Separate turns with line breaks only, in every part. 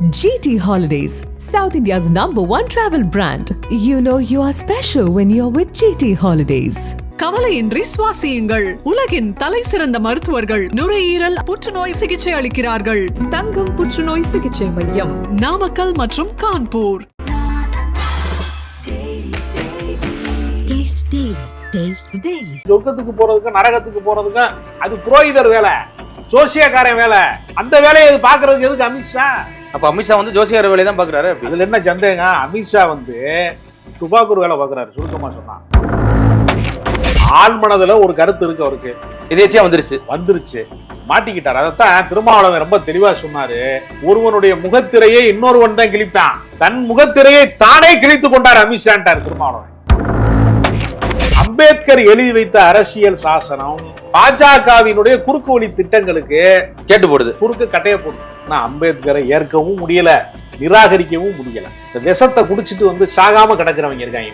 GT Holidays, South India's number one travel brand. You know you are special when you're with GT Holidays.
கவலையின்றி சுவாசியுங்கள் உலகின் தலை சிறந்த மருத்துவர்கள் நுரையீரல் புற்றுநோய் சிகிச்சை அளிக்கிறார்கள்
தங்கம் புற்றுநோய் சிகிச்சை மையம்
நாமக்கல் மற்றும் கான்பூர்.
சொர்க்கத்துக்கு போறதுக்கும் நரகத்துக்கு போறதுக்கும் அது புரோகிதர் வேலை ஜோசியக்காரன் வேலை. அந்த வேலையை இது பாக்குறதுக்கு எதுக்கு அமித்ஷா
அப்ப அமித்ஷா வந்து ஜோசியார் வேலையை தான் பாக்குறாரு அப்படி
அதுல என்ன சந்தேகம் அமித்ஷா வந்து துபாக்கூர் வேலை பாக்குறாரு சுருக்கமா சொன்னா. ஆழ்மனதுல ஒரு கருத்து இருக்கு அவருக்கு.
எதேச்சியா வந்துருச்சு.
வந்துருச்சு. மாட்டிக்கிட்டார். அதைத்தான் திருமாவளவன் ரொம்ப தெளிவா சொன்னாரு. ஒருவனுடைய முகத்திரையை இன்னொருவன் தான் கிழிப்பான். தன் முகத்திரையை தானே கிழித்து கொண்டார் அமித்ஷான்ட்டார் திருமாவளவன். அம்பேத்கர் எழுதி வைத்த அரசியல் சாசனம் பாஜகவினுடைய குறுக்கு வழி திட்டங்களுக்கு
கேட்டு போடுது.
குறுக்கு கட்டைய போடும் ஆனா அம்பேத்கரை ஏற்கவும் முடியல நிராகரிக்கவும் முடியல. இந்த விஷத்தை குடிச்சிட்டு வந்து சாகாம கிடக்குறவங்க இருக்காங்க.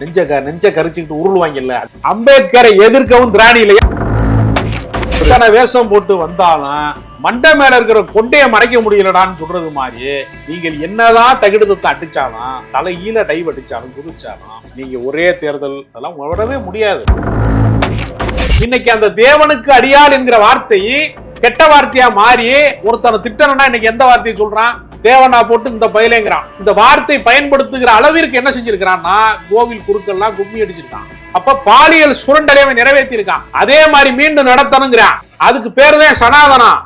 நெஞ்ச நெஞ்ச கரிச்சுக்கிட்டு உருளுவாங்கல்ல. அம்பேத்கரை எதிர்க்கவும் திராணியில எத்தனை வேஷம் போட்டு வந்தாலும் மண்டை மேல இருக்கிற கொண்டைய மறைக்க முடியலடான்னு சொல்றது மாதிரி நீங்கள் என்னதான் தகிடத்தை அடிச்சாலும் தலையில டைவ் அடிச்சாலும் குதிச்சாலும் நீங்க ஒரே தேர்தல் அதெல்லாம் விடவே முடியாது. இன்னைக்கு அந்த தேவனுக்கு அடியாள் என்கிற வார்த்தை கெட்ட வார்த்தையா மாறி ஒருத்தனை திட்டணும்னா இன்னைக்கு எந்த வார்த்தையை சொல்றான்? தேவனா போட்டு இந்த பயலேங்கிறான். இந்த வார்த்தை பயன்படுத்துகிற அளவிற்கு என்ன செஞ்சிருக்கிறான்னா கோவில் குறுக்கெல்லாம் கும்மி அடிச்சிருக்கான். அப்ப பாலியல் சுரண்டலையை நிறைவேற்றி இருக்கான் அதே மாதிரி மீண்டும் நடத்தணுங்கிறான். அதுக்கு பேருதே தான் சனாதனம்.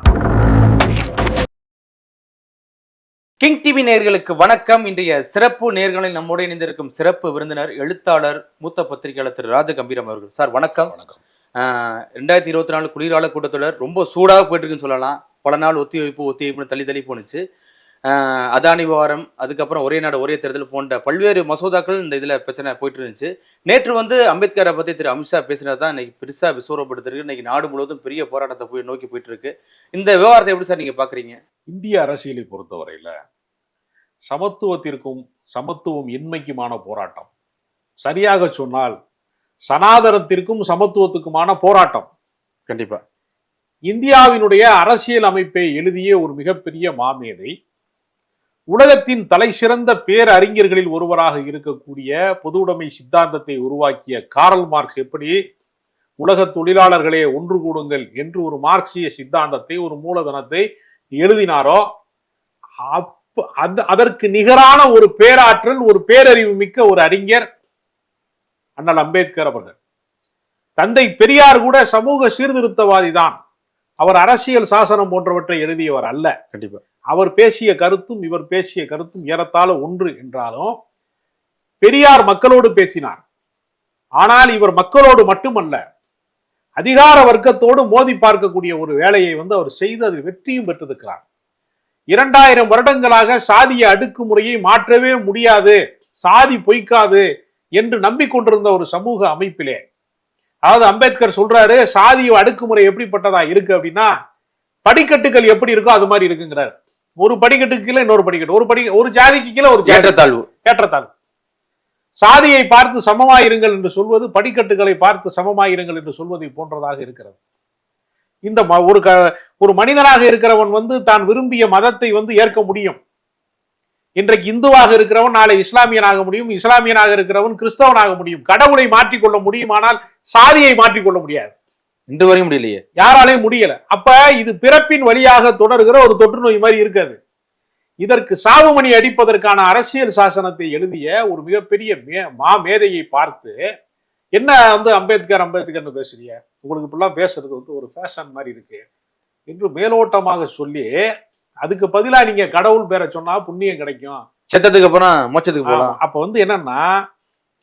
கிங் டிவி நேயர்களுக்கு வணக்கம். இன்றைய சிறப்பு நேர்களில் நம்மோடு இணைந்திருக்கும் சிறப்பு விருந்தினர் எழுத்தாளர் மூத்த பத்திரிகையாளர் திரு ராஜ கம்பீரம் அவர்கள். சார் வணக்கம்.
வணக்கம்.
ஆஹ் ரெண்டாயிரத்தி இருபத்தி நாலு குளிர்கால கூட்டத்தொடர் ரொம்ப சூடாக போயிட்டு இருக்குன்னு சொல்லலாம். பல நாள் ஒத்தி வைப்பு ஒத்தி வைப்புன்னு தள்ளி தள்ளி போணுச்சு. ஆஹ் அதானி விவகாரம் அதுக்கப்புறம் ஒரே நாடு ஒரே தேர்தல் போன்ற பல்வேறு மசோதாக்கள் இந்த இதில் பிரச்சனை போயிட்டு இருந்துச்சு. நேற்று வந்து அம்பேத்கரை பற்றி திரு அமித்ஷா பேசினது தான் இன்னைக்கு பெருசாக விஸ்வரப்படுத்திருக்கு இன்னைக்கு நாடு முழுவதும் பெரிய போராட்டத்தை போய் நோக்கி போயிட்டு இருக்கு. இந்த விவகாரத்தை எப்படி சார் நீங்கள் பார்க்குறீங்க
இந்திய அரசியலை பொறுத்தவரையில சமத்துவத்திற்கும் சமத்துவம் இன்மைக்குமான போராட்டம். சரியாக சொன்னால் சனாதனத்திற்கும் சமத்துவத்துக்குமான போராட்டம்.
கண்டிப்பா.
இந்தியாவினுடைய அரசியல் அமைப்பை எழுதிய ஒரு மிகப்பெரிய மாமேதை உலகத்தின் தலை சிறந்த பேரறிஞர்களில் ஒருவராக இருக்கக்கூடிய பொது உடைமை சித்தாந்தத்தை உருவாக்கிய காரல் மார்க்ஸ் எப்படி? உலக தொழிலாளர்களே ஒன்று கூடுங்கள் என்று ஒரு மார்க்சிய சித்தாந்தத்தை ஒரு மூலதனத்தை எழுதினாரோ அப்ப அது அதற்கு நிகரான ஒரு பேராற்றல் ஒரு பேரறிவு மிக்க ஒரு அறிஞர் அண்ணல் அம்பேத்கர் அவர்கள். தந்தை பெரியார் கூட சமூக சீர்திருத்தவாதி தான். அவர் அரசியல் சாசனம் போன்றவற்றை எழுதியவர் அல்ல.
கண்டிப்பா.
அவர் பேசிய கருத்தும் இவர் பேசிய கருத்தும் ஏறத்தாழ ஒன்று என்றாலும் பெரியார் மக்களோடு பேசினார். ஆனால் இவர் மக்களோடு மட்டுமல்ல அதிகார வர்க்கத்தோடு மோதி பார்க்கக்கூடிய ஒரு வேலையை வந்து அவர் செய்து அதில் வெற்றியும் பெற்றிருக்கிறார். இரண்டாயிரம் வருடங்களாக சாதிய அடுக்குமுறையை மாற்றவே முடியாது சாதி பொய்க்காது என்று நம்பிக்கொண்டிருந்த ஒரு சமூக அமைப்பிலே. அதாவது அம்பேத்கர் சொல்றாரு சாதிய அடக்குமுறை எப்படிப்பட்டதா இருக்கு அப்படின்னா படிக்கட்டுகள் எப்படி இருக்கோ அது மாதிரி இருக்குங்கிறார். ஒரு படிக்கட்டுக்கு கீழே இன்னொரு படிக்கட்டு. ஒரு படி ஒரு ஜாதிக்கு கீழே ஒரு
ஏற்றத்தாழ்வு.
ஏற்றத்தாழ்வு. சாதியை பார்த்து சமமாயிருங்கள் என்று சொல்வது படிக்கட்டுகளை பார்த்து சமமாயிருங்கள் என்று சொல்வதை போன்றதாக இருக்கிறது. இந்த ஒரு க ஒரு மனிதனாக இருக்கிறவன் வந்து தான் விரும்பிய மதத்தை வந்து ஏற்க முடியும். இன்றைக்கு இந்துவாக இருக்கிறவன் நாளை இஸ்லாமியனாக முடியும். இஸ்லாமியனாக இருக்கிறவன் கிறிஸ்தவனாக முடியும். கடவுளை மாற்றிக்கொள்ள முடியுமானால் சாதியை மாற்றிக்கொள்ள முடியாது.
இன்று வரையும் முடியலையே.
யாராலையும் முடியல. அப்ப இது பிறப்பின் வழியாக தொடர்கிற ஒரு தொற்று நோய் மாதிரி இருக்காது. இதற்கு சாவுமணி அடிப்பதற்கான அரசியல் சாசனத்தை எழுதிய ஒரு மிகப்பெரிய மே- மா மேதையை பார்த்து என்ன வந்து அம்பேத்கர் அம்பேத்கர்னு பேசுறீங்க? உங்களுக்கு இப்படிலாம் பேசுறது வந்து ஒரு ஃபேஷன் மாதிரி இருக்கு. என்று மேலோட்டமாக சொல்லி அதுக்கு பதிலா நீங்க கடவுள் பேரை சொன்னா புண்ணியம் கிடைக்கும்.
செத்ததுக்கு அப்புறம் மோட்சத்துக்கு போகலாம்.
அப்ப வந்து என்னன்னா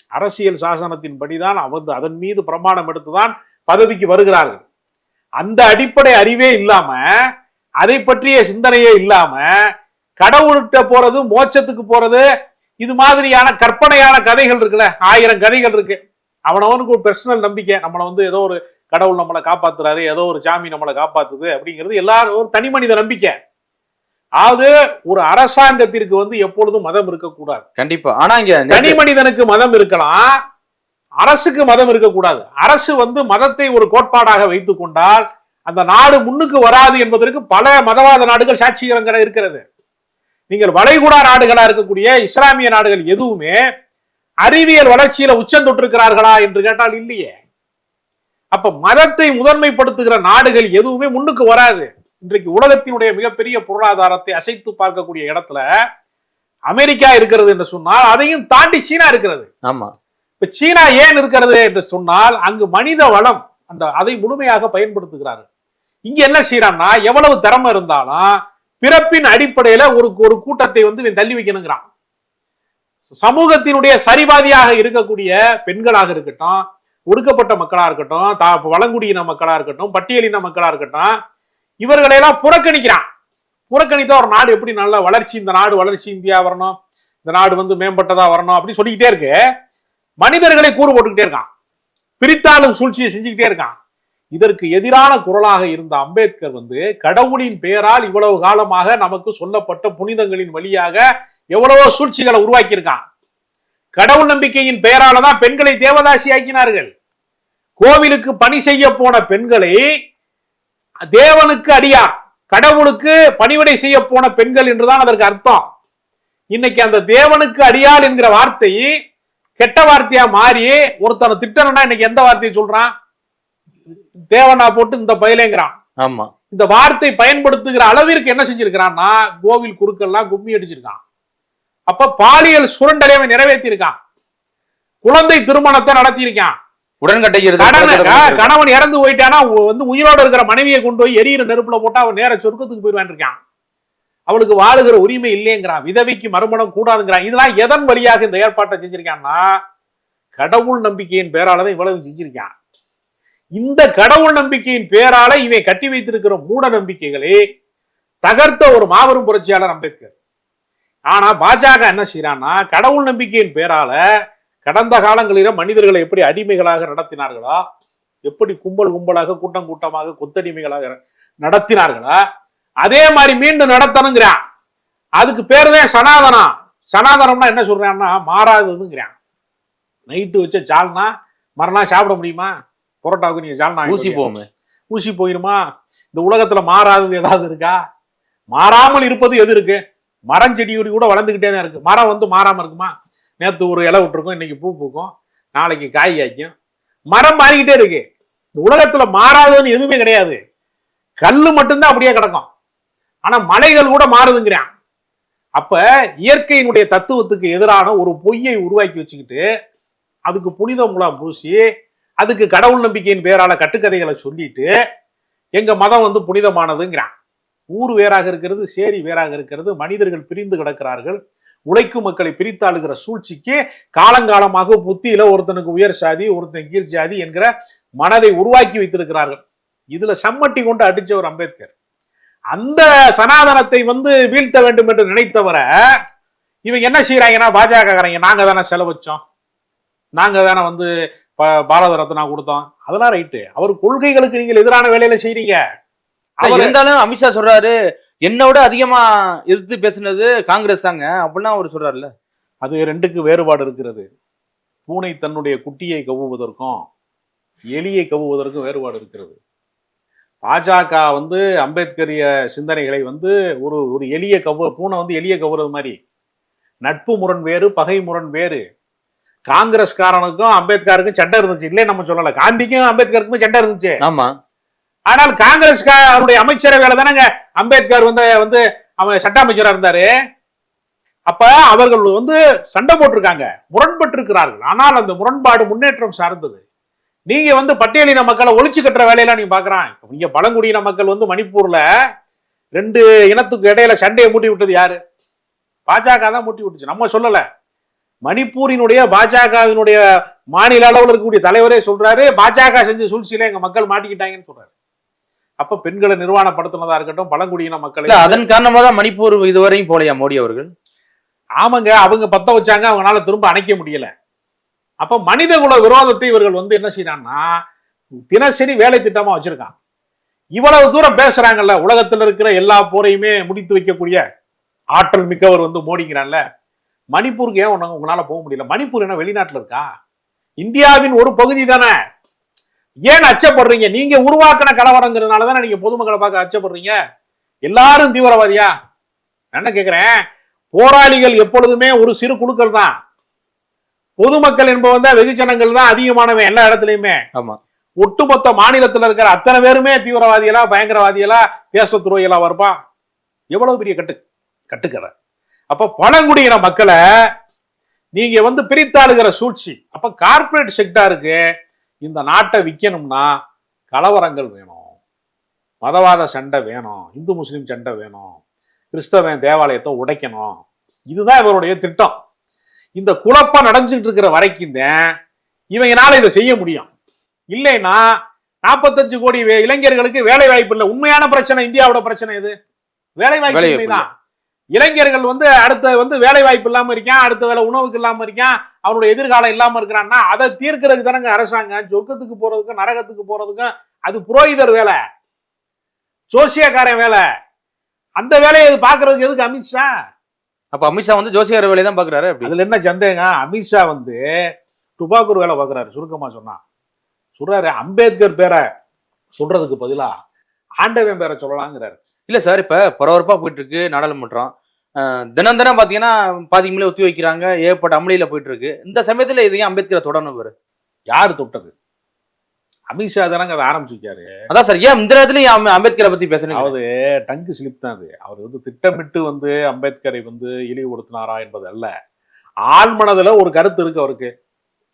அரசியல் சாசனத்தின் படிதான் வந்து அதன் மீது பிரமாணம் எடுத்துதான் பதவிக்கு வருகிறார்கள். அந்த அடிப்படை அறிவே இல்லாம அதை பற்றிய சிந்தனையே இல்லாம கடவுள்கிட்ட போறது மோட்சத்துக்கு போறது இது மாதிரியான கற்பனையான கதைகள் இருக்குல்ல ஆயிரம் கதைகள் இருக்கு. அவனவனுக்கு ஒரு பர்சனல் நம்பிக்கை. நம்மளை வந்து ஏதோ ஒரு கடவுள் நம்மளை காப்பாத்துறாரு ஏதோ ஒரு சாமி நம்மளை காப்பாத்துது அப்படிங்கிறது எல்லாரும் ஒரு தனி மனித நம்பிக்கை. அதாவது ஒரு அரசாங்கத்திற்கு வந்து எப்பொழுதும் மதம் இருக்கக்கூடாது.
கண்டிப்பா. ஆனா இங்க
தனி மனிதனுக்கு மதம் இருக்கலாம் அரசுக்கு மதம் இருக்கக்கூடாது. அரசு வந்து மதத்தை ஒரு கோட்பாடாக வைத்துக் கொண்டால் அந்த நாடு முன்னுக்கு வராது என்பதற்கு பல மதவாத நாடுகள் சாட்சிகரங்கிற இருக்கிறது. நீங்கள் வளைகுடா நாடுகளா இருக்கக்கூடிய இஸ்லாமிய நாடுகள் எதுவுமே அறிவியல் வளர்ச்சியில உச்சம் தொட்டிருக்கிறார்களா என்று கேட்டால் இல்லையே. அப்ப மதத்தை முதன்மைப்படுத்துகிற நாடுகள் எதுவுமே முன்னுக்கு வராது. இன்றைக்கு உலகத்தினுடைய மிகப்பெரிய பொருளாதாரத்தை அசைத்து பார்க்கக்கூடிய இடத்துல அமெரிக்கா இருக்கிறது என்று சொன்னால் அதையும் தாண்டி சீனா இருக்கிறது.
ஆமா.
இப்ப சீனா ஏன் இருக்கிறது என்று சொன்னால் அங்கு மனித வளம் அந்த அதை முழுமையாக பயன்படுத்துகிறார்கள். இங்க என்ன செய்யறான்னா எவ்வளவு திறமை இருந்தாலும் பிறப்பின் அடிப்படையில ஒரு ஒரு கூட்டத்தை வந்து இவன் தள்ளி வைக்கணுங்கிறான். சமூகத்தினுடைய சரிபாதியாக இருக்கக்கூடிய பெண்களாக இருக்கட்டும் ஒடுக்கப்பட்ட மக்களா இருக்கட்டும் தா வளங்குடியின மக்களா இருக்கட்டும் பட்டியலின மக்களா இருக்கட்டும் இவர்களையெல்லாம் புறக்கணிக்கிறான். புறக்கணித்தா ஒரு நாடு எப்படி நல்ல வளர்ச்சி இந்த நாடு வளர்ச்சி இந்தியா வரணும் இந்த நாடு வந்து மேம்பட்டதா வரணும் அப்படின்னு சொல்லிக்கிட்டே இருக்கு. மனிதர்களை கூறு போட்டுக்கிட்டே இருக்கான். பிரித்தாளும் சூழ்ச்சியை செஞ்சுக்கிட்டே இருக்கான். இதற்கு எதிரான குரலாக இருந்த அம்பேத்கர் வந்து கடவுளின் பெயரால் இவ்வளவு காலமாக நமக்கு சொல்லப்பட்ட புனிதங்களின் வழியாக எவ்வளவோ சூழ்ச்சிகளை உருவாக்கியிருக்கான். கடவுள் நம்பிக்கையின் பெயரால தான் பெண்களை தேவதாசி ஆக்கினார்கள். கோவிலுக்கு பணி செய்ய போன பெண்களை தேவனுக்கு அடியார் கடவுளுக்கு பணிவிடை செய்ய போன பெண்கள் என்றுதான் அதற்கு அர்த்தம். இன்னைக்கு அந்த தேவனுக்கு அடியாள் என்கிற வார்த்தை கெட்ட வார்த்தையா மாறி ஒருத்தனை திட்டணும்னா இன்னைக்கு எந்த வார்த்தையை சொல்றான்? தேவனா போட்டு இந்த பயலேங்கிறான்.
ஆமா.
இந்த வார்த்தை பயன்படுத்துகிற அளவிற்கு என்ன செஞ்சிருக்கிறான்னா கோவில் குறுக்கெல்லாம் கும்மி அடிச்சிருக்கான். அப்ப பாலியல் சுரண்டலை அவன் நிறைவேற்றியிருக்கான். குழந்தை திருமணத்தை நடத்தியிருக்கான். ஆ, கணவன் இறந்து போயிட்டானா வந்து உயிரோட இருக்கிற மனைவியை கொண்டு போய் எரியிற நெருப்புல போட்டா அவன் நேர சொர்க்கத்துக்கு போயிடுவான் இருக்கான். அவளுக்கு வாழுகிற உரிமை இல்லைங்கிறான் விதவைக்கு மறுமணம் கூடாதுங்கிறான். இதெல்லாம் எதன் வழியாக இந்த ஏற்பாட்டை செஞ்சிருக்கான்னா கடவுள் நம்பிக்கையின் பேராலதான் இவ்வளவு செஞ்சிருக்கான். இந்த கடவுள் நம்பிக்கையின் பேரால இவன் கட்டி வைத்திருக்கிற மூட நம்பிக்கைகளை தகர்த்த ஒரு மாபெரும் புரட்சியாளர் அம்பேத்கர். ஆனா பாஜக என்ன செய்யறான்னா கடவுள் நம்பிக்கையின் பேரால கடந்த காலங்களில மனிதர்களை எப்படி அடிமைகளாக நடத்தினார்களோ? எப்படி கும்பல் கும்பலாக கூட்டம் கூட்டமாக கொத்தடிமைகளாக நடத்தினார்களா? அதே மாதிரி மீண்டும் நடத்தணுங்கிறான். அதுக்கு பேர் தான் சனாதனம். சனாதனம்னா என்ன சொல்றான்னா மாறாததுங்கிறான். நைட்டு வச்ச சால்னா மறுநாள் சாப்பிட முடியுமா? புரோட்டாவுக்கு நீங்க வாங்கிட்டு
ஊசி? போமே.
ஊசி போயிருமா? இந்த உலகத்துல மாறாதது ஏதாவது இருக்கா? மாறாமல் இருப்பது எது இருக்கு? மரம் செடி கொடி கூட வளர்ந்துகிட்டே தான் இருக்கு. மரம் வந்து மாறாம இருக்குமா? நேத்து ஒரு இலை விட்டுருக்கும் இன்னைக்கு பூ பூக்கும். நாளைக்கு காய் காய்க்கும். மரம் மாறிக்கிட்டே இருக்கு. இந்த உலகத்துல மாறாததுன்னு எதுவுமே கிடையாது. கல்லு மட்டும்தான் அப்படியே கிடக்கும். ஆனா மலைகள் கூட மாறுதுங்கிறான். அப்ப இயற்கையினுடைய தத்துவத்துக்கு எதிரான ஒரு பொய்யை உருவாக்கி வச்சுக்கிட்டு அதுக்கு புனித முலாம் பூசி அதுக்கு கடவுள் நம்பிக்கையின் பேரால கட்டுக்கதைகளை சொல்லிட்டு எங்க மதம் வந்து புனிதமானதுங்கிறான். ஊர் வேறாக இருக்கிறது சேரி வேறாக இருக்கிறது மனிதர்கள் பிரிந்து கிடக்கிறார்கள் உழைக்கும் மக்களை பிரித்தாளுகிற சூழ்ச்சிக்கு காலங்காலமாக புத்தியில ஒருத்தனுக்கு உயர் சாதி ஒருத்தன் கீழ் சாதி என்கிற மனதை உருவாக்கி வைத்திருக்கிறார்கள். இதுல சம்மட்டி கொண்டு அடிச்சவர் அம்பேத்கர். அந்த சனாதனத்தை வந்து வீழ்த்த வேண்டும் என்று நினைத்தவரை இவங்க என்ன செய்யறாங்கன்னா பாஜக நாங்க தானே செலவச்சோம். நாங்க தானே வந்து பாரத ரத்னா கொடுத்தோம். அதெல்லாம் ரைட்டு. அவர் கொள்கைகளுக்கு நீங்கள் எதிரான வேலையில செய்றீங்க. அவர்
இருந்தாலும் அமித்ஷா சொல்றாரு என்னோட அதிகமா எதிர்த்து பேசுனது காங்கிரஸ் தாங்க. அப்படிலாம் அவர் சொல்றாருல்ல.
அது ரெண்டுக்கு வேறுபாடு இருக்கிறது. பூனை தன்னுடைய குட்டியை கவ்வுவதற்கும் எலியை கவ்வுவதற்கும் வேறுபாடு இருக்கிறது. பாஜக வந்து அம்பேத்கரிய சிந்தனைகளை வந்து ஒரு ஒரு எளிய கவ்வு பூனை வந்து எளிய கவ்வுறது மாதிரி. நட்பு முரண் வேறு பகை முரண் வேறு. காங்கிரஸ்காரனுக்கும் அம்பேத்கருக்கும் சண்டை இருந்துச்சு. இல்லை நம்ம சொல்லல. காந்திக்கும் அம்பேத்கருக்குமே சண்டை இருந்துச்சு.
ஆமா.
ஆனால் காங்கிரஸ்காருடைய அமைச்சரவையில தானங்க. அம்பேத்கர் வந்து வந்து அவன் சட்ட அமைச்சரா இருந்தாரு. அப்ப அவர்கள் வந்து சண்டை போட்டிருக்காங்க. முரண்பட்டு இருக்கிறார்கள் ஆனால் அந்த முரண்பாடு முன்னேற்றம் சார்ந்தது. நீங்க வந்து பட்டியலின மக்களை ஒழிச்சு கட்டுற வேலையெல்லாம் நீங்க பாக்குறான். இப்ப இங்க பழங்குடியின மக்கள் வந்து மணிப்பூர்ல ரெண்டு இனத்துக்கு இடையில சண்டையை மூட்டி விட்டது யாரு? பாஜக தான் மூட்டி விட்டுச்சு. நம்ம சொல்லல. மணிப்பூரினுடைய பாஜகவினுடைய மாநில அளவில் இருக்கக்கூடிய தலைவரே சொல்றாரு பாஜக செஞ்ச சூழ்ச்சியில எங்க மக்கள் மாட்டிக்கிட்டாங்கன்னு சொல்றாரு. அப்ப பெண்களை நிர்வாணப்படுத்தினதா இருக்கட்டும் பழங்குடியின மக்களை
அதன் காரணமா தான் மணிப்பூர் இதுவரையும் போலையா மோடி அவர்கள்?
ஆமாங்க அவங்க பத்த வச்சாங்க அவங்களால திரும்ப அணைக்க முடியல. அப்ப மனிதகுல விரோதத்தை இவர்கள் வந்து என்ன செய்யறாங்கன்னா தினசரி வேலை திட்டமா வச்சிருக்கான் இவ்வளவு தூரம் பேசுறாங்கல்ல உலகத்துல இருக்கிற எல்லா போரையுமே முடித்து வைக்கக்கூடிய ஆற்றல் மிக்கவர் வந்து மோடிங்கிறான்ல மணிப்பூருக்கு ஏன் உன்ன- உங்களால போக முடியல? மணிப்பூர் என்ன வெளிநாட்டில் இருக்கா? இந்தியாவின் ஒரு பகுதி தானே. ஏன் அச்சப்படுறீங்க? நீங்க உருவாக்கின கலவரங்கிறதுனால தானே நீங்க பொதுமக்களை பார்க்க அச்சப்படுறீங்க? எல்லாரும் தீவிரவாதியா? என்ன கேட்குறேன் போராளிகள் எப்பொழுதுமே ஒரு சிறு குழுக்கள் தான் பொதுமக்கள் என்பவன் தான் வெகுஜனங்கள் தான் அதிகமானவன் எல்லா இடத்துலயுமே.
ஆமா.
ஒட்டுமொத்த மாநிலத்துல இருக்கிற அத்தனை பேருமே தீவிரவாதிகளா பயங்கரவாதிகளா தேச துரோகிகளா வருப்பான் எவ்வளவு பெரிய கட்டு? கட்டுக்கற அப்ப பழங்குடியின மக்களை நீங்க வந்து பிரித்தாளுகிற சூழ்ச்சி அப்ப கார்ப்பரேட் செக்டாருக்கு இந்த நாட்டை விற்கணும்னா கலவரங்கள் வேணும். மதவாத சண்டை வேணும். இந்து முஸ்லீம் சண்டை வேணும். கிறிஸ்தவன் தேவாலயத்தை உடைக்கணும். இதுதான் இவருடைய திட்டம். இந்த குழப்பம் நடந்துட்டு இருக்கிற வரைக்கும் தான் இவங்கனால இதை செய்ய முடியும். இல்லைன்னா நாற்பத்தஞ்சு கோடி இளைஞர்களுக்கு வேலை வாய்ப்பு இல்லை. உண்மையான பிரச்சனை இந்தியாவோட பிரச்சனை இது வேலை வாய்ப்பு தான் இளைஞர்கள் வந்து அடுத்த வந்து வேலை வாய்ப்பு இல்லாம இருக்கான் அடுத்த வேலை உணவுக்கு இல்லாம இருக்கான் அவனுடைய எதிர்காலம் இல்லாம இருக்கிறான்னா அதை தீர்க்கறதுக்கு தானங்க அரசாங்கம். சொர்க்கத்துக்கு போறதுக்கும் நரகத்துக்கு போறதுக்கும் அது புரோகிதர் வேலை. ஜோசியக்காரன் வேலை. அந்த வேலையை பாக்குறதுக்கு எதுக்கு அமித்ஷா?
அப்ப அமித்ஷா வந்து ஜோசியர் வேலையை தான் பாக்குறாரு
அதுல என்ன சந்தேகம் அமித்ஷா வந்து துபாக்கூர் வேலை பார்க்கறாரு சுருக்கமா சொன்னா. சொல்றாரு அம்பேத்கர் பேரை சொல்றதுக்கு பதிலா ஆண்டவன் பேரை சொல்லலாங்கிறாரு.
இல்ல சார் இப்ப பரபரப்பா போயிட்டு இருக்கு நாடாளுமன்றம் தினம் தினம் பாத்தீங்கன்னா பாதிக்கு மேலே ஒத்தி வைக்கிறாங்க ஏகப்பட்ட அமளியில போயிட்டு இருக்கு இந்த சமயத்துல இதையும் அம்பேத்கரை தொடரணும் பாரு
யாரு தொட்டது? அமித்ஷா தானங்க அதை ஆரம்பிச்சிருக்காரு.
அதான் சார் ஏன் இந்த நேரத்துல ஏன் அம்ப- அம்பேத்கரை பத்தி பேசுறீங்க
அதாவது டங்கு ஸ்லிப் தான் அது. அவர் வந்து திட்டமிட்டு வந்து அம்பேத்கரை வந்து இழிவுபடுத்தினாரா என்பது அல்ல. ஆழ்மனதுல ஒரு கருத்து இருக்கு அவருக்கு.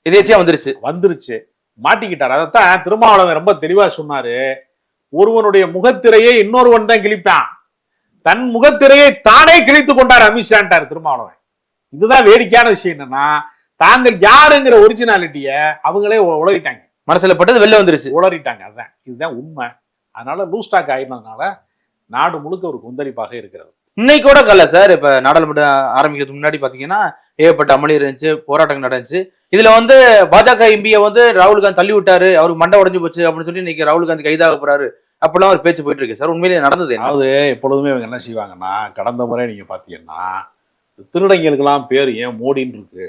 எதேச்சியா வந்துருச்சு.
வந்துருச்சு. மாட்டிக்கிட்டார். அதைத்தான் திருமாவளவன் ரொம்ப தெளிவா சொன்னாரு. ஒருவனுடைய முகத்திரையை இன்னொருவன் தான் கிழிப்பான். தன் முகத்திரையை தானே கிழித்து கொண்டார் அமித்ஷான்ட்டார் திருமாவளவன். இதுதான் வேடிக்கையான விஷயம் என்னன்னா தாங்கள் யாருங்கிற ஒரிஜினாலிட்டிய அவங்களே உ- உளறிட்டாங்க.
மனசுல பட்டது வெளில வந்துருச்சு.
உளறிட்டாங்க. அதான். இதுதான் உண்மை. அதனால லூஸ் ஸ்டாக் ஆயிருந்ததுனால நாடு முழுக்க ஒரு கொந்தளிப்பாக இருக்கிறது.
இன்னைக்கு கூட கல்ல சார் இப்ப நாடாளுமன்றம் ஆரம்பிக்கிறதுக்கு முன்னாடி பாத்தீங்கன்னா ஏகப்பட்ட அமளி இருந்துச்சு போராட்டங்கள் நடந்துச்சு. இதுல வந்து பாஜக எம்பியை வந்து ராகுல் காந்தி தள்ளி விட்டாரு அவருக்கு மண்டை உடைஞ்சு போச்சு அப்படின்னு சொல்லி இன்னைக்கு ராகுல் காந்தி கைதாக போறாரு. அப்பெல்லாம் ஒரு பேச்சு போயிட்டு இருக்கு சார். உண்மையிலேயே நடந்தது என்ன?
அதாவது எப்பொழுதுமே இவங்க என்ன செய்வாங்கன்னா கடந்த முறை நீங்க பாத்தீங்கன்னா திருடங்களுக்கெல்லாம் பேர் ஏன் மோடின்னு இருக்கு?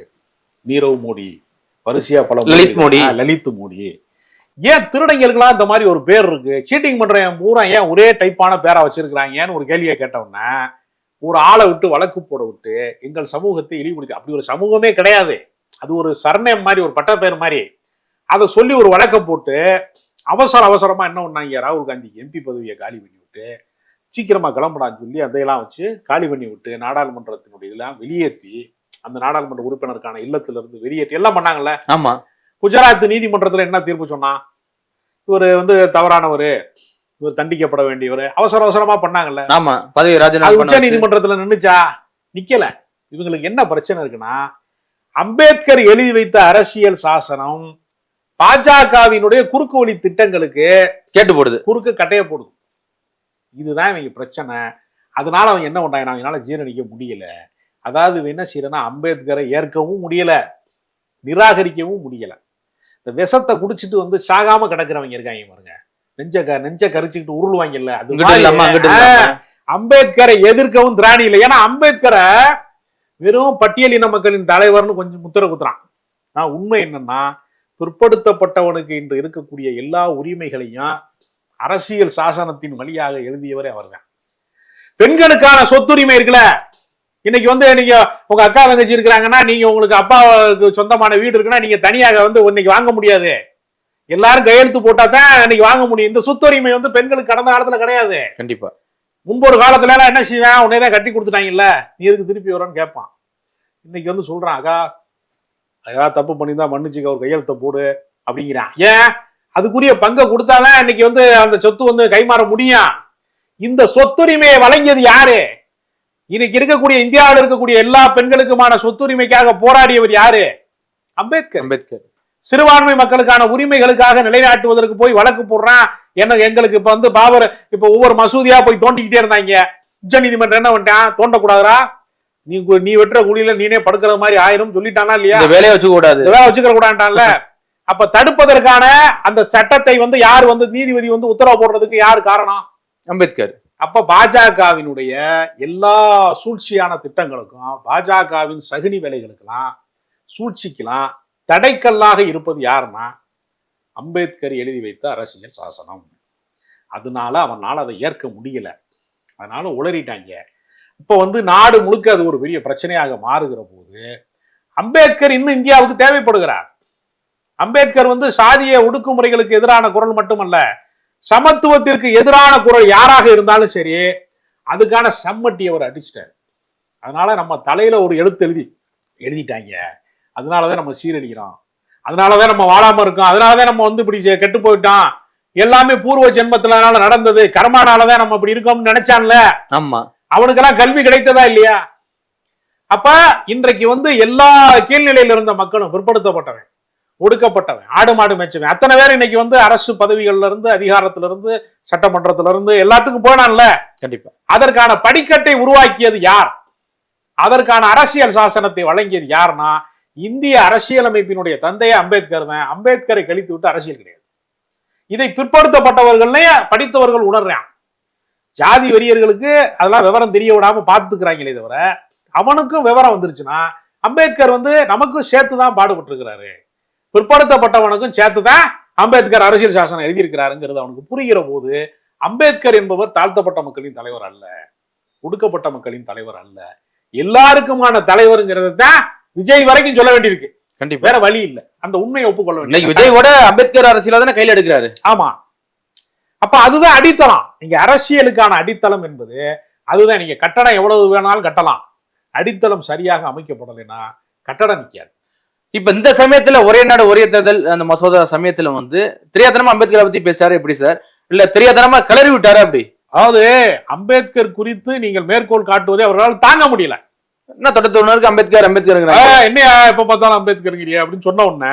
நீரவ் மோடி. வரிசையா பல
லலித். மோடி.
லலித் மோடி ஏன் திருடங்களுக்கெல்லாம் இந்த மாதிரி ஒரு பேர் இருக்கு? சீட்டிங் பண்றவன் பூரா ஏன் ஒரே டைப்பான பேரா வச்சிருக்கிறாங்கன்னு ஒரு கேள்வியை கேட்டவுடனே ஒரு ஆளை விட்டு வழக்கு போட விட்டு எங்கள் சமூகத்தை இழிவுபடுத்தி அப்படி ஒரு சமூகமே கிடையாது. அது ஒரு சர்ணேம் மாதிரி ஒரு பட்டப்பேர் மாதிரி. அதை சொல்லி ஒரு வழக்கை போட்டு அவசர அவசரமா என்ன பண்ணாங்க? ராகுல் காந்திக்கு எம்பி பதவியை காலி பண்ணி விட்டு சீக்கிரமா கிளம்புடான்னு சொல்லி அதையெல்லாம் வச்சு காலி பண்ணி விட்டு நாடாளுமன்றத்தினுடைய இதெல்லாம் வெளியேற்றி அந்த நாடாளுமன்ற உறுப்பினருக்கான இல்லத்துல இருந்து வெளியேற்றி எல்லாம் பண்ணாங்கல்ல?
ஆமா.
குஜராத் நீதிமன்றத்துல என்ன தீர்ப்பு சொன்னா இவர் வந்து தவறானவர் இவர் தண்டிக்கப்பட வேண்டியவர் அவசர அவசரமா பண்ணாங்கல்ல.
ஆமா பதவி ராஜினாமா
உச்ச. நீதிமன்றத்துல நின்னுச்சா? நிக்கல. இவங்களுக்கு என்ன பிரச்சனை இருக்குன்னா அம்பேத்கர் எழுதி வைத்த அரசியல் சாசனம் பாஜகவினுடைய குறுக்கு வழி திட்டங்களுக்கு
கேட்டு போடுது.
குறுக்கு கட்டைய போடுது. இதுதான் இவங்க பிரச்சனை. அதனால அவங்க என்ன பண்றாங்க? அவங்களால ஜீரணிக்க முடியல. அதாவது என்ன செய்யறனா அம்பேத்கரை ஏற்கவும் முடியல நிராகரிக்கவும் முடியல. இந்த விஷத்தை குடிச்சிட்டு வந்து சாகாம கிடக்குறவங்க இருக்காங்க பாருங்க. நெஞ்ச க- நெஞ்ச கரிச்சுக்கிட்டு உருளுவாங்கல்ல அது அம்பேத்கரை எதிர்க்கவும் திராணி இல்லை. ஏன்னா அம்பேத்கரை வெறும் பட்டியலின மக்களின் தலைவர்னு கொஞ்சம் முத்திர குத்துறான். ஆனா உண்மை என்னன்னா பிற்படுத்தப்பட்டவனுக்கு இன்று இருக்கக்கூடிய எல்லா உரிமைகளையும் அரசியல் சாசனத்தின் வழியாக எழுதியவரே அவர்தான். பெண்களுக்கான சொத்துரிமை இருக்குல்ல? இன்னைக்கு வந்து நீங்க உங்க அக்கா தங்கச்சி இருக்கிறாங்கன்னா நீங்க உங்களுக்கு அப்பாவுக்கு சொந்தமான வீடு இருக்குன்னா நீங்க தனியாக வந்து இன்னைக்கு வாங்க முடியாது. எல்லாரும் கையெழுத்து போட்டா தான் இன்னைக்கு வாங்க முடியும். இந்த சொத்துரிமை வந்து பெண்களுக்கு கடந்த காலத்துல கிடையாது.
கண்டிப்பா.
முன்பு ஒரு காலத்துல எல்லாம் என்ன செய்வேன்? உன்னே தான் கட்டி கொடுத்துட்டாங்கல்ல. நீ எதுக்கு திருப்பி வரன்னு கேட்பான். இன்னைக்கு வந்து சொல்றான் அக்கா அக்கா தப்பு பண்ணியிருந்தா மன்னிச்சுக்க ஒரு கையெழுத்த போடு அப்படிங்கிறான். ஏன்? அதுக்குரிய பங்கை கொடுத்தாதான் இன்னைக்கு வந்து அந்த சொத்து வந்து கைமாற முடியும். இந்த சொத்துரிமையை வழங்கியது யாரு? இன்னைக்கு இருக்கக்கூடிய இந்தியாவில் இருக்கக்கூடிய எல்லா பெண்களுக்குமான சொத்துரிமைக்காக போராடியவர் யாரு? அம்பேத்கர்.
அம்பேத்கர்.
சிறுபான்மை மக்களுக்கான உரிமைகளுக்காக நிலைநாட்டுவதற்கு போய் வழக்கு போடுறான். என்ன எங்களுக்கு இப்ப வந்து பாபர் இப்ப ஒவ்வொரு மசூதியா போய் தோண்டிக்கிட்டே இருந்தாங்க. உச்ச நீதிமன்றம் என்ன பண்ணிட்டான்? தோண்டக்கூடாதுடா. நீ நீ வெட்டுற குழியில நீனே படுக்கிற மாதிரி ஆயிரும் சொல்லிட்டானா இல்லையா?
வேலையை வச்சுக்க கூடாது
வேலை வச்சுக்கிற கூடாண்டான்ல அப்ப தடுப்பதற்கான அந்த சட்டத்தை வந்து யார் வந்து நீதிபதி வந்து உத்தரவு போடுறதுக்கு யார் காரணம்?
அம்பேத்கர்.
அப்ப பாஜகவினுடைய எல்லா சூழ்ச்சியான திட்டங்களுக்கும் பாஜகவின் சகுனி வேலைகளுக்கெல்லாம் சூழ்ச்சிக்கெல்லாம் தடைக்கல்லாக இருப்பது யாருன்னா அம்பேத்கர் எழுதி வைத்த அரசியல் சாசனம். அதனால அவனால் அதை ஏற்க முடியல. அதனால உளறிட்டாங்க. இப்போ வந்து நாடு முழுக்க அது ஒரு பெரிய பிரச்சனையாக மாறுகிற போது அம்பேத்கர் இன்னும் இந்தியாவுக்கு தேவைப்படுகிறார். அம்பேத்கர் வந்து சாதிய ஒடுக்குமுறைகளுக்கு எதிரான குரல் மட்டுமல்ல சமத்துவத்திற்கு எதிரான குரல் யாராக இருந்தாலும் சரி அதுக்கான செம்மட்டி அவர் அடிச்சிட்டார். அதனால நம்ம தலையில ஒரு எழுத்து எழுதி எழுதிட்டாங்க. அதனாலதான் நம்ம சீரழிக்கிறோம் அதனாலதான் நம்ம வாழாம இருக்கோம். அதனாலதான் நம்ம வந்து இப்படி கெட்டு போயிட்டோம். எல்லாமே பூர்வ ஜென்மத்தினால நடந்தது. கர்மானாலதான் நம்ம இப்படி இருக்கோம்னு நினைச்சான்ல?
ஆமா.
அவனுக்கெல்லாம் கல்வி கிடைத்ததா இல்லையா? அப்ப இன்றைக்கு வந்து எல்லா கீழ்நிலையில இருந்த மக்களும் பிற்படுத்தப்பட்டவன் ஒடுக்கப்பட்டவன். ஆடு மாடு மேய்ச்சவன். அத்தனை பேர் இன்னைக்கு வந்து அரசு பதவிகள்ல இருந்து அதிகாரத்துல இருந்து சட்டமன்றத்துல இருந்து எல்லாத்துக்கும் போனான்ல.
கண்டிப்பா.
அதற்கான படிக்கட்டை உருவாக்கியது யார்? அதற்கான அரசியல் சாசனத்தை வழங்கியது யார்னா இந்திய அரசியலமைப்பினுடைய தந்தையே அம்பேத்கர் தான் அம்பேத்கரை கழித்து விட்டு அரசியல் கிடையாது. இதை பிற்படுத்தப்பட்டவர்களே படித்தவர்கள் உணர்றான். ஜாதி வெறியர்களுக்கு அதெல்லாம் விவரம் தெரிய விடாம பார்த்துக்கிறாங்களே தவிர அவனுக்கும் விவரம் வந்துருச்சுன்னா அம்பேத்கர் வந்து நமக்கும் சேர்த்து தான் பாடுபட்டு இருக்கிறாரு பிற்படுத்தப்பட்டவனுக்கும் சேர்த்து தான் அம்பேத்கர் அரசியல் சாசனம் எழுதியிருக்கிறாருங்கிறது அவனுக்கு புரிகிற போது அம்பேத்கர் என்பவர் தாழ்த்தப்பட்ட மக்களின் தலைவர் அல்ல ஒடுக்கப்பட்ட மக்களின் தலைவர் அல்ல. எல்லாருக்குமான தலைவருங்கிறது தான் விஜய் வரைக்கும் சொல்ல வேண்டியிருக்கு.
கண்டிப்பா.
வேற வழி இல்ல. அந்த உண்மையை ஒப்புக்கொள்ள வேண்டிய
விஜய் கூட அம்பேத்கர் அரசியல தானே கையில எடுக்கிறாரு.
ஆமா. அப்ப அதுதான் அடித்தளம். நீங்க அரசியலுக்கான அடித்தளம் என்பது அதுதான். நீங்க கட்டடம் எவ்வளவு வேணாலும் கட்டலாம். அடித்தளம் சரியாக அமைக்கப்படலைன்னா கட்டடம் நிக்காது.
இப்ப இந்த சமயத்துல ஒரே நாடு ஒரே தேர்தல் அந்த மசோதா சமயத்துல வந்து தெரியாதனமா அம்பேத்கரை பத்தி பேசிட்டாரு எப்படி சார்? இல்ல தெரியாதனமா கிளறி விட்டாரு அப்படி
அதாவது அம்பேத்கர் குறித்து நீங்கள் மேற்கோள் காட்டுவதை அவர்களால் தாங்க முடியல.
என்ன தொண்ணூத்தொன்னுக்கு அம்பேத்கர் அம்பேத்கர்
என்னையா எப்ப பார்த்தாலும் அம்பேத்கருங்கிறியா அப்படின்னு சொன்ன உடனே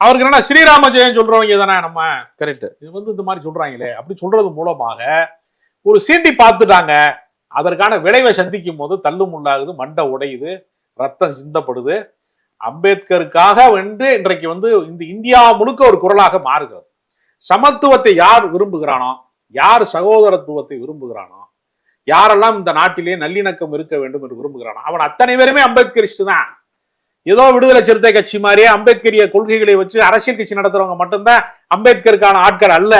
அவருக்கு என்னன்னா ஸ்ரீராம ஜெயம் சொல்றவங்க தானே நம்ம?
கரெக்ட்
இது வந்து இந்த மாதிரி சொல்றாங்களே அப்படி சொல்றது மூலமாக ஒரு சீண்டி பார்த்துட்டாங்க. அதற்கான விளைவை சந்திக்கும் போது தள்ளு முள்ளாகுது மண்டை உடையுது ரத்தம் சிந்தப்படுது. அம்பேத்கருக்காக வென்று இன்றைக்கு வந்து இந்த இந்தியா முழுக்க ஒரு குரலாக மாறுகிறது. சமத்துவத்தை யார் விரும்புகிறானோ யார் சகோதரத்துவத்தை விரும்புகிறானோ யாரெல்லாம் இந்த நாட்டிலே நல்லிணக்கம் இருக்க வேண்டும் என்று விரும்புகிறானோ அவன் அத்தனை பேருமே அம்பேத்கரிஸ்ட் தான். ஏதோ விடுதலை சிறுத்தை கட்சி மாதிரியே அம்பேத்கரிய கொள்கைகளை வச்சு அரசியல் கட்சி நடத்துறவங்க மட்டும்தான் அம்பேத்கருக்கான ஆட்கள் அல்ல.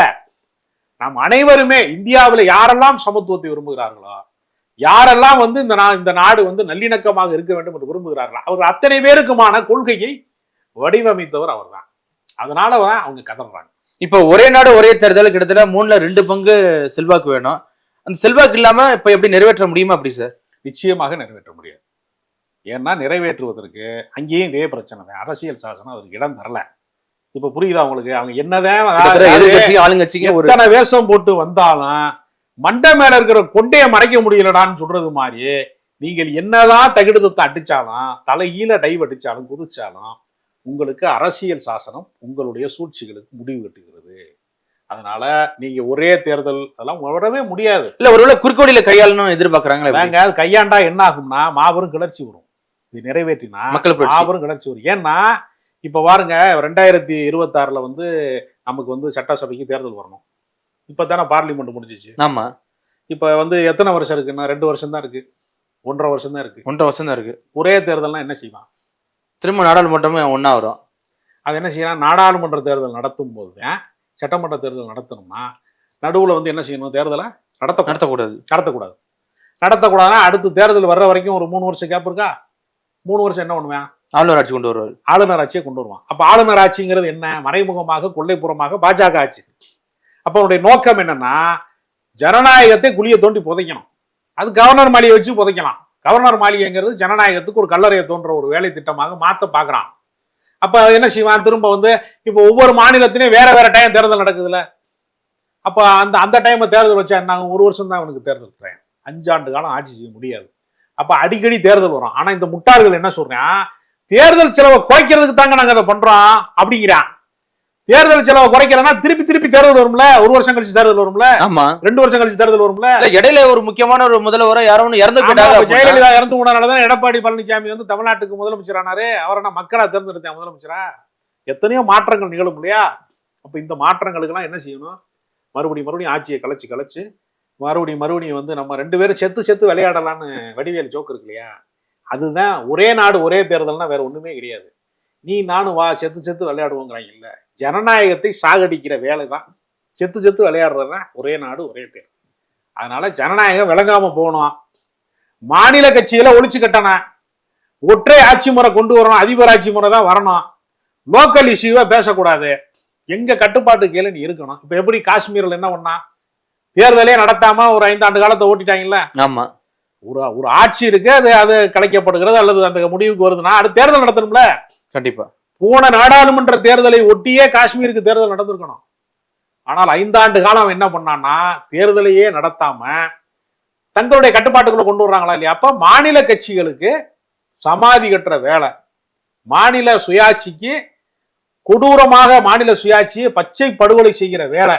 நாம் அனைவருமே இந்தியாவில் யாரெல்லாம் சமத்துவத்தை விரும்புகிறார்களோ யாரெல்லாம் வந்து இந்த நா இந்த நாடு வந்து நல்லிணக்கமாக இருக்க வேண்டும் என்று விரும்புகிறார்களோ அவர் அத்தனை பேருக்குமான கொள்கையை வடிவமைத்தவர் அதனால தான் அவங்க கதறாங்க.
இப்ப ஒரே நாடு ஒரே தேர்தல் கிட்டத்தட்ட மூணுல ரெண்டு பங்கு செல்வாக்கு வேணும். அந்த செல்வாக்கு இல்லாம இப்ப எப்படி நிறைவேற்ற முடியுமா அப்படி சார்
நிச்சயமாக நிறைவேற்ற முடியாது. ஏன்னா நிறைவேற்றுவதற்கு அங்கேயும் இதே பிரச்சனை தான். அரசியல் சாசனம் அதற்கு இடம் தரல. இப்ப புரியுதா உங்களுக்கு? அவங்க என்னதான்
ஆளுங்கட்சிக்கு ஒரு
எத்தனை வேஷம் போட்டு வந்தாலும் மண்டை மேல இருக்கிற கொண்டைய மறைக்க முடியலடான்னு சொல்றது மாதிரி நீங்கள் என்னதான் தகிடுதத்தை அடிச்சாலும் தலைகீழ டைவ் அடிச்சாலும் குதிச்சாலும் உங்களுக்கு அரசியல் சாசனம் உங்களுடைய சூழ்ச்சிகளுக்கு முடிவு கட்டுகிறது. அதனால நீங்க ஒரே தேர்தல் அதெல்லாம் வரவே முடியாது.
இல்ல ஒருவேளை குறுக்கோடியில கையாளணும் எதிர்பார்க்கறாங்களா?
நாங்க அது கையாண்டா என்ன ஆகும்னா மாபெரும் கிளர்ச்சி வரும். இது நிறைவேற்றினா
மக்கள்.
மாபெரும் கிளர்ச்சி வரும். ஏன்னா இப்ப பாருங்க ரெண்டாயிரத்தி இருபத்தாறுல வந்து நமக்கு வந்து சட்டசபைக்கு தேர்தல் வரணும். இப்பதானே பார்லிமெண்ட் முடிஞ்சிச்சு.
ஆமா.
இப்ப வந்து எத்தனை வருஷம் இருக்குன்னா ரெண்டு வருஷம் தான் இருக்கு. ஒன்றரை வருஷம் தான் இருக்கு.
ஒன்றரை வருஷம் தான் இருக்கு.
ஒரே தேர்தல்னா என்ன செய்வான்?
திரும்ப நாடாளுமன்றமே ஒண்ணா வரும்.
அது என்ன செய்யலாம்? நாடாளுமன்ற தேர்தல் நடத்தும் போது சட்டமன்ற தேர்தல் நடத்தணும்னா நடுவுல வந்து என்ன செய்யணும்? தேர்தலை நடத்த
நடத்தக்கூடாது.
நடத்தக்கூடாது. நடத்தக்கூடாதுன்னா அடுத்து தேர்தல் வர்ற வரைக்கும் ஒரு மூணு வருஷம் கேப் இருக்கா? மூணு வருஷம் என்ன பண்ணுவேன்?
ஆளுநர் ஆட்சி கொண்டு வருவார்.
ஆளுநர் ஆட்சியை கொண்டு வருவான். அப்ப ஆளுநர் ஆட்சிங்கிறது என்ன? மறைமுகமாக கொள்ளைப்புறமாக பாஜக ஆட்சி. அப்போ அவருடைய நோக்கம் என்னன்னா ஜனநாயகத்தை குழிய தோண்டி புதைக்கணும். அது கவர்னர் மாளிகை வச்சு புதைக்கலாம். கவர்னர் மாளிகைங்கிறது ஜனநாயகத்துக்கு ஒரு கல்லறையை தோன்ற ஒரு வேலை திட்டமாக மாற்ற பார்க்குறான். அப்போ என்ன செய்வான்? திரும்ப வந்து இப்போ ஒவ்வொரு மாநிலத்திலையும் வேற வேற டைம் தேர்தல் நடக்குதுல்ல. அப்போ அந்த அந்த டைம் தேர்தல் வச்சா என்ன ஒரு வருஷம் தான் அவனுக்கு தேர்தல் டைம் அஞ்சாண்டு காலம் ஆட்சி செய்ய முடியாது. அப்போ அடிக்கடி தேர்தல் வரும். ஆனால் இந்த முட்டாள்கள் என்ன சொல்றேன்? தேர்தல் செலவை குறைக்கிறதுக்கு தாங்க நாங்கள் அதை பண்றோம் அப்படிங்கிறான். தேர்தல் செலவை குறைக்கிறனா திருப்பி திருப்பி தேர்தல் வரும்ல? ஒரு வருஷம் கழிச்சு தேர்தல் வரும்ல?
ஆமா.
ரெண்டு வருஷம் கழிச்சு தேர்தல் வரும்ல?
இடையில ஒரு முக்கியமான ஒரு முதல்வரோ யாரோ இறந்து போயிட்டாங்க
ஜெயலலிதா இறந்து போனதுனாலதான் எடப்பாடி பழனிசாமி வந்து தமிழ்நாட்டுக்கு முதலமைச்சரானாரு அவரை நான் மக்களா தேர்ந்தெடுத்தேன் முதலமைச்சரா? எத்தனையோ மாற்றங்கள் நிகழும் இல்லையா? அப்ப இந்த மாற்றங்களுக்கெல்லாம் என்ன செய்யணும்? மறுபடியும் மறுபடியும் ஆட்சியை கலைச்சு கலைச்சு மறுபடியும் மறுபடியும் வந்து நம்ம ரெண்டு பேரும் செத்து செத்து விளையாடலாம்னு வடிவேல் ஜோக்கு இருக்கு இல்லையா? அதுதான் ஒரே நாடு ஒரே தேர்தல்னா வேற ஒண்ணுமே கிடையாது. நீ நானும் வா செத்து செத்து விளையாடுவோங்கிறாங்க இல்ல. ஜனநாயகத்தை சாகடிக்கிற வேலை தான் செத்து செத்து விளையாடுறது தான் ஒரே நாடு ஒரே தேர்தல் அதனால ஜனநாயகம் விளங்காம போகணும். மாநில கட்சிகளை ஒழிச்சு கட்டணும். ஒற்றை ஆட்சி முறை கொண்டு வரணும். அதிபர் ஆட்சி முறை தான் வரணும். லோக்கல் இஷ்யூவை பேசக்கூடாது. எங்க கட்டுப்பாட்டு கீழே நீ இருக்கணும். இப்ப எப்படி காஷ்மீர்ல என்ன பண்ணா தேர்தலே நடத்தாம ஒரு ஐந்தாண்டு காலத்தை ஓட்டிட்டாங்கல்ல?
ஆமா.
ஒரு ஒரு ஆட்சி இருக்கு அது அது கலைக்கப்படுகிறது அல்லது அந்த முடிவுக்கு வருதுன்னா அடுத்து தேர்தல் நடத்தணும்ல?
கண்டிப்பா.
போன நாடாளுமன்ற தேர்தலை ஒட்டியே காஷ்மீருக்கு தேர்தல் நடந்திருக்கணும். ஆனால் ஐந்தாண்டு காலம் அவன் என்ன பண்ணான்னா தேர்தலையே நடத்தாம தங்களுடைய கட்டுப்பாட்டுக்குள்ள கொண்டு வர்றாங்களா இல்லையா? அப்ப மாநில கட்சிகளுக்கு சமாதி கட்டுற வேலை. மாநில சுயாட்சிக்கு கொடூரமாக மாநில சுயாட்சியை பச்சை படுகொலை செய்கிற வேலை.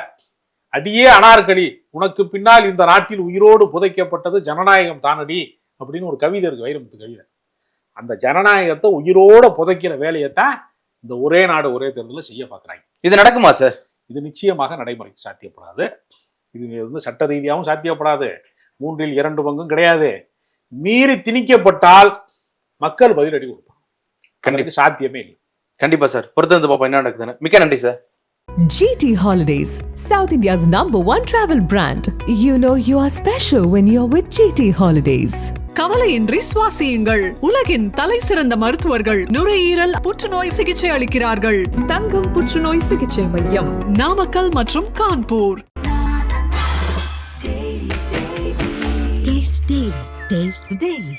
அடியே அனார்களி உனக்கு பின்னால் இந்த நாட்டில் உயிரோடு புதைக்கப்பட்டது ஜனநாயகம் தானடி அப்படின்னு ஒரு கவிதை இருக்கு வைரமுத்து கவிதை. அந்த ஜனநாயகத்தை உயிரோட புதைக்கிற வேலையைத்தான் இந்த ஒரே நாடு ஒரே தேர்தலில் செய்ய பார்க்குறாங்க.
இது நடக்குமா சார்?
இது நிச்சயமாக நடைமுறைக்கு சாத்தியப்படாது. இது வந்து சட்ட ரீதியாகவும் சாத்தியப்படாது. மூன்றில் இரண்டு பங்கும் கிடையாது. மீறி திணிக்கப்பட்டால் மக்கள் பதிலடி கொடுப்பாங்க. கண்டிப்பாக சாத்தியமே இல்லை.
கண்டிப்பா சார். பொறுத்து வந்து பார்ப்போம் என்ன நடக்குதுன்னு. மிக்க நன்றி sir.
GT Holidays, South India's number one travel brand. You know you are special when you're with GT Holidays.
கவலையின்றி சுவாசியுங்கள் உலகின் தலை சிறந்த மருத்துவர்கள் நுரையீரல் புற்றுநோய் சிகிச்சை அளிக்கிறார்கள்
தங்கம் புற்றுநோய் சிகிச்சை மையம்
நாமக்கல் மற்றும் Kanpur
Taste Daily. Taste the Daily.